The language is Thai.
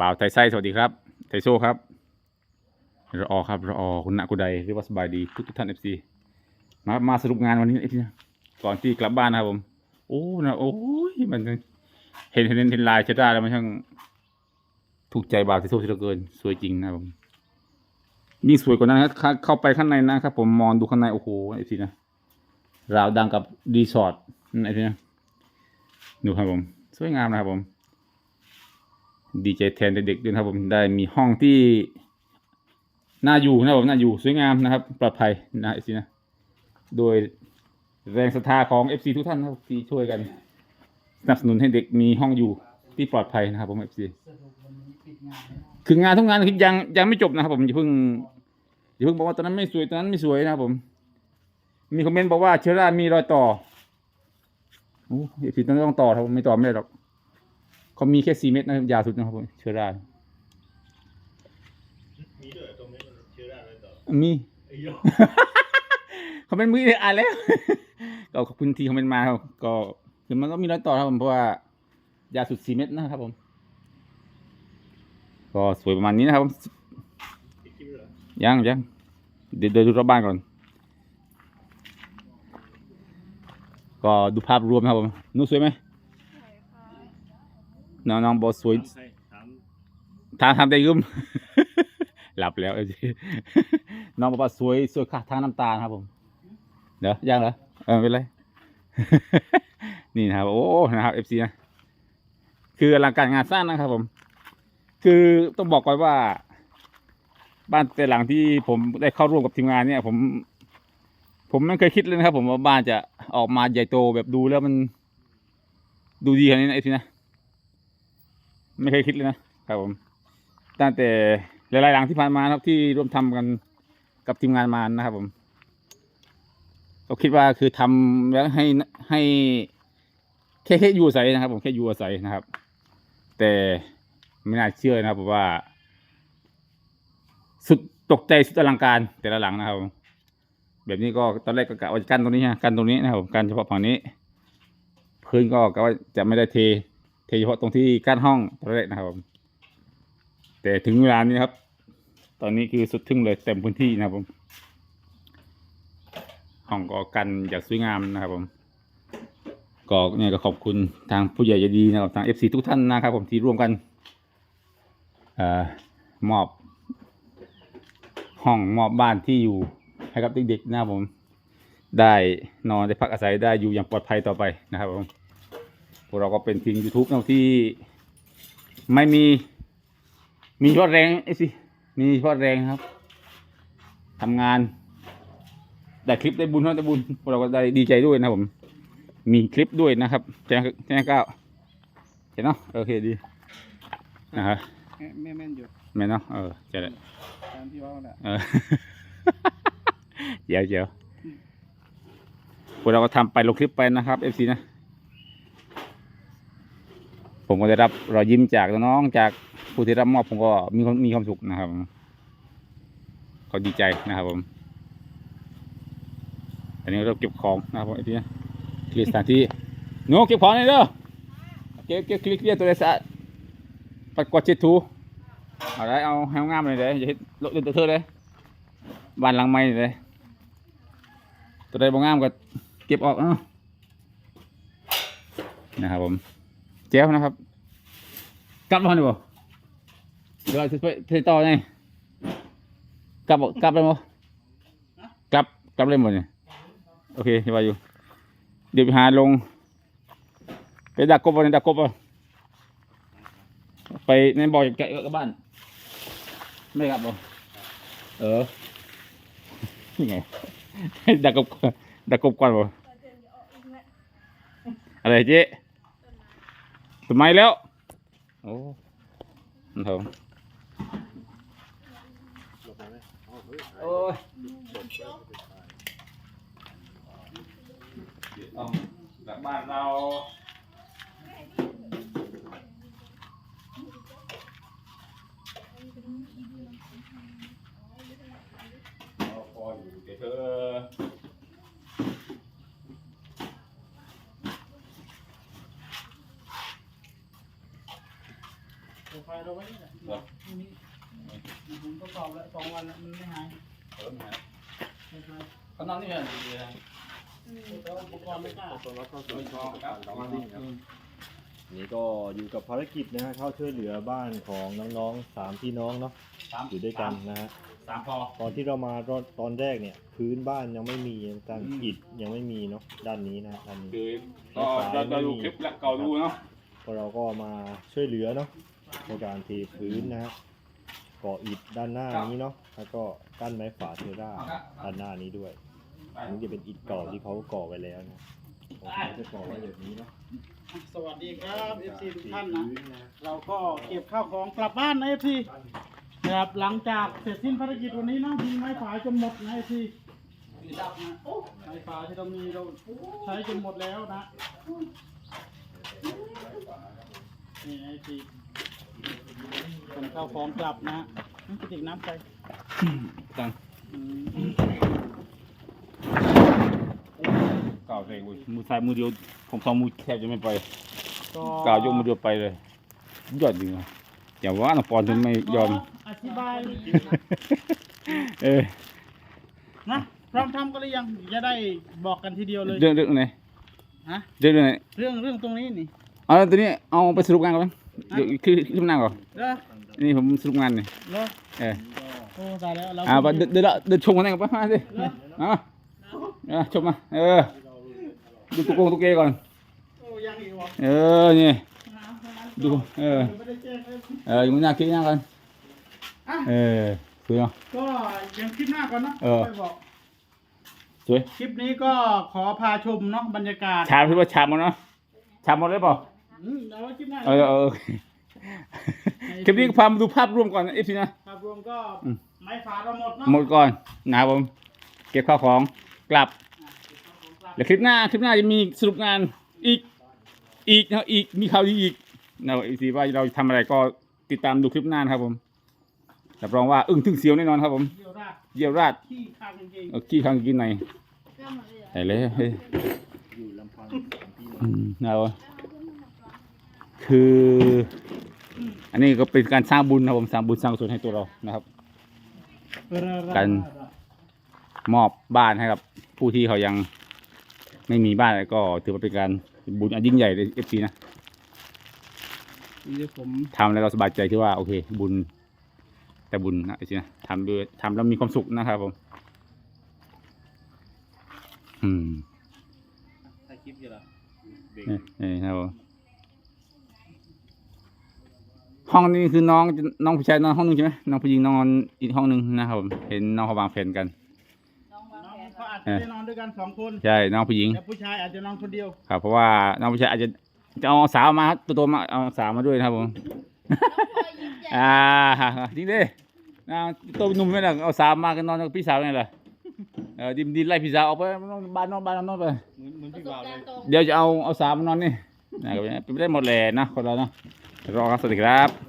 บ่าวไทไส้สวัสดีครับ ไทโซครับรอครับรอคุณณกุใดเรียกว่าสบายดีทุกทุกท่านเอฟซีมามาสรุปงานวันนี้เอฟซีก่อนที่กลับบ้านนะครับผม โอ้นะโอ้ยมันเห็นเห็นเห็นลายเชดด้าแล้วมันช่างถูกใจบ่าวไทโซที่เหลือเกิน สวยจริงนะครับผมยิ่งสวยกว่านั้นครับเข้าไปข้างในนะครับ ผมมองดูข้างในโอ้โหเอฟซีนะราวดังกับรีสอร์ทนั่นเอฟซีนะดูครับผม สวยงามนะครับผม ดีใจแทนเด็กๆด้วยครับผมได้มีห้องที่น่าอยู่นะครับผมน่าอยู่สวยงามนะครับปลอดภัยนะเอซีนะโดยแรงศรัทธาของเอฟซีทุกท่านครับที่ช่วยกันสนับสนุนให้เด็กมีห้องอยู่ที่ปลอดภัยนะครับผมเอฟซีคืองานทุกงานคือยังยังไม่จบนะครับผมอย่าเพิ่งอย่าเพิ่งบอกว่าตอนนั้นไม่สวยตอนนั้นไม่สวยนะครับผม มีคอมเมนต์บอกว่าเชื้อรามีรอยต่อโอ้เอฟซีต้องต้องต่อครับผมไม่ต่อไม่ได้หรอก เขามีแค่สี่เมตรนะครับยาวสุดนะครับผมเชื้อรามีด้วยตรงนี้มันเชื่อได้เลยต่อมีไอ้ยอคอมเมนต์มือเนี่ยอ่านแล้วก็ขอบคุณที่คอมเมนต์มาครับก็คือมันก็มีรอยต่อครับผมเพราะว่ายาวสุดสี่เมตรนะครับผม ก็สวยประมาณนี้นะครับผมอีกทีเหรอยังยังเดี๋ยวเดินดูรอบบ้านก่อน ก็ดูภาพรวมนะครับผมนู้สวยไหม น้องน้องบอกสวยถามใครถามทางทำได้ยืม หลับแล้วไอ้ทีน้องบอกว่าสวยสวยค่ะทางน้ำตาลครับผม เดี๋ยวยังเหรอเออไม่เป็นไร นี่นะครับ โอ้นะครับเอฟซีนะคืออลังการงานสร้างนะครับผม คือต้องบอกก่อนว่า บ้านแต่หลังที่ผมได้เข้าร่วมกับทีมงานเนี่ย ผม ผมไม่เคยคิดเลยนะครับ ผมว่าบ้านจะออกมาใหญ่โตแบบดูแล้วมัน ดูดีขนาดนี้นะเอฟซีนะ ไม่เคยคิดเลยนะครับผมตั้งแต่หลายๆหลังที่ผ่านมาครับที่ร่วมทำกันกับทีมงานมานะครับ ผมก็คิดว่าคือทำแล้วให้ให้แค่แค่อยู่อาศัยนะครับ ผมแค่อยู่อาศัยนะครับ แต่ไม่น่าเชื่อนะครับผมว่า สุดตกใจสุดอลังการแต่ละหลังนะครับแบบนี้ก็ตอนแรกก็กะว่าจะกั้นตรงนี้ฮะกั้นตรงนี้นะครับผมกั้นเฉพาะฝั่งนี้ พื้นก็กะว่าจะไม่ได้เท ทเฉพาะตรงที่กั้นห้องตอนแรกนะครับผมแต่ถึงเวลานี้ครับ ตอนนี้คือสุดทึ่งเลยเต็มพื้นที่นะครับผมห้องก็กันอย่างสวยงามนะครับผมก็เนี่ยก็ขอบคุณทางผู้ใหญ่ใจดีนะครับทางเอฟซีทุกท่านนะครับผมที่ร่วมกันอมอบห้องมอบบ้านที่อยู่ให้กับเด็กๆนะครับผม ได้นอนได้พักอาศัยได้อยู่อย่างปลอดภัยต่อไปนะครับผม วกเราก็เป็นทีม YouTube นะที่ไม่มี มียอดแรงไอ้สิ มียอดแรงครับทำงาน ได้คลิปได้บุญเท่าได้บุญพวกเราก็ได้ดีใจด้วยนะครับผม มีคลิปด้วยนะครับแจ้งแจ้งก้าวเห็นเนาะโอเคดีนะครับแม่แม่นอยู่แม่นเนาะเออเจะได้ตามที่ว่าแหละเออเดี๋ยวเดี๋ยวพวกเราก็ทำไปลงคลิปไปนะครับ FC นะ ผมก็ได้รับรอยยิ้มจากน้องจากผู้ที่รับมอบผมก็มีมีความสุขนะครับก็ดีใจนะครับผมอันนี้เราเก็บของนะครับผมไอ้พี่เคลียร์สถานที่หนูเก็บของเลยเด้อเก็บเก็บเคลียร์เคลียตัวเลยสะอาดปัดกวาดเช็ดถูเอาได้เอาให้งามเลยเด้อย่าเห็นรถเดินเธอเลยบานหลังใหม่นี่เลยตัวใดบ่งามก็เก็บออกเนาะนะครับผม เจ้านะครับ กลับมาหนิบ่เดี๋ยวเราจะไปเทต่อไงกลับบ่กลับเลยบ่กลับกลับเลยหมดเนี่ยโอเคสบายอยู่ เดี๋ยวไปหาลง ไปดักกบบ่เนี่ยดักกบบ่ไปในบ่อแกะกับบ้าน ไม่กลับบ่เออนี่ไงดักกบดักกบก่อนบ่อะไรเจ๊ ทำไมแล้ว โอ้มันเถอะหลบไปไหมอ๋อเฮ้ยโอ้ยต้องกลับบ้านเราเราพออยู่เดี๋ยวเธอ ค่อย เราไว้นี่แหละพรุ่งนี้ผมทดสอบแล้วสองวันแล้วมันไม่หายเออมาไม่หายเขานอนนี่เหรอดีๆนะแล้วอุปกรณ์ไม่กล้าตอนรับเข้าสู่ไม่ช่ชอองบครับการร้องดิ้งครับนี่ก็อยู่กับภารกิจนะฮะเข้าช่วยเหลือบ้านของน้องๆสามพี่น้องเนาะสามอยู่ด้วยกันนะฮะสามพอตอนที่เรามาตอนตอนแรกเนี่ย พื้นบ้านยังไม่มีการอืมอิฐยังไม่มีเนาะด้านนี้นะด้านนี้คือก็เราเราดูคลิปแล้วเก่าดูเนาะพวกเราก็มาช่วยเหลือเนาะ ในการเทพื้นนะฮะก่ออิฐด้านหน้านี้เนาะแล้วก็กั้นไม้ฝาเทอร่าด้านหน้านี้ด้วย อันนี้จะเป็นอิฐเก่าที่เขาก่อไว้แล้วนะเขาจะก่อไว้แบบนี้เนาะสวัสดีครับเอฟซีทุกท่านนะ เราก็เก็บข้าวของกลับบ้านนะเอฟซีนะครับหลังจากเสร็จสิ้นภารกิจวันนี้นะมีไม้ฝายจนหมดนะเอฟซีดับนะไม้ฝายที่เรามีเราใช้จนหมดแล้วนะนี่ไอซี เป็นข้าวของกลับนะนี่กระติกน้ำไปตังอืมเก่าเลยอุ้ยมือซ้ายมือเดียวผมสองมือแทบจะไม่ไปก็เก่ายกมือเดียวไปเลยยอดจริงอะอย่าว่าน้องปอนถึงไม่ยอม อธิบายเออนะพร้อมทำกันหรือยังจะได้บอกกันทีเดียวเลยเรื่องเรื่องไหนฮะเรื่องเรื่องไหนเรื่องเรื่องตรงนี้นี่เอาแล้วตัวนี้เอาไปสรุปงานก่อน เดี๋ยวคือคลิปหน้าก่อนเด้อนี่ผมสรุปงานนี่เด้อเออโอ้ตายแล้วเราอ่าไปเดินเดินเดินชมกันหน่อยก่อนมาสิเอาเอาชมมาเออดูตุ๊กโกงตุ๊กเกก่อนโอ้ยังอีกวะเออนี่น้ำเท่านั้นดูเออไม่ได้แจ้งเลยเอออยู่หน้าคลิปหน้ากันอะเออสวยเนาะก็ยังคลิปหน้าก่อนเนาะเออค่อยบอกสวยคลิปนี้ก็ขอพาชมเนาะบรรยากาศชามพี่ว่าชามหมดเนาะชามหมดเลยเปล่า อืมเอาไว้คลิปหน้าเออเออคลิปนี้พามาดูภาพรวมก่อนเอฟซีนะ ภาพรวมก็อืม ไม้ฝาเราหมดเนาะหมดก่อนนะครับผม เก็บข้าวของกลับ อะเก็บข้าวของกลับเดี๋ยวคลิปหน้าคลิปหน้าจะมีสรุปงานอีกอีกนะอีกมีข่าวดีอีกนะเอฟซีว่าเราทำอะไรก็ติดตามดูคลิปหน้านะครับผมรับรองว่าอึ้งถึงเสียวแน่นอนครับผมเดี๋ยวราดเยี่ยวราดที่ข้างจริงเอาขี้ข้างกินในไหนเลยเฮ้ยอยู่ลำพังสามพี่น้อง อืมเอา คือ อันนี้ก็เป็นการสร้างบุญนะครับผมสร้างบุญสร้างกุศลให้ตัวเรานะครับๆกันมอบบ้านให้กับ ผู้ที่เขายังไม่มีบ้านก็ถือว่าเป็นการบุญอันยิ่งใหญ่ในเอฟซีนะเดี๋ยวผมทำแล้วเราสบายใจที่ว่าโอเค บุญ แต่บุญนะเอฟซีนะทำด้วยทำแล้วมีความสุขนะครับผม อืมถ่ายคลิปอยู่เหรอเบรกเอ้ยเอ้ยครับผม ห้องนี้คือน้องน้องผู้ชายนอนห้องหนึงใช่ไหมน้องผู้หญิงนอนอีกห้องหนึงนะครับผมเห็นน้องเขาวางแผนกันน้องเขาอาจจะได้นอนด้วยกันสองคนใช่น้องผู้หญิงแต่ผู้ชายอาจจะนอนคนเดียวครับเพราะว่าน้องผู้ชายอาจจะจะเอาสาวมาตัวโตมาเอาสาวมาด้วยนะครับผมอ่าจริงดิอ่าตัวหนุ่มไม่ได้เอาสาวมากันนอนกับพี่สาวไงล่ะเออดิมดินไล่พี่สาวออกไปนอนบ้านนอนบ้านนอนไปเหมือนเหมือนพี่บ่าวเลยเดี๋ยวจะเอาเอาสาวมานอนนี่นะครับเป็นไปได้หมดแหละนะคนเราเนาะ รอครับสวัสดีครับ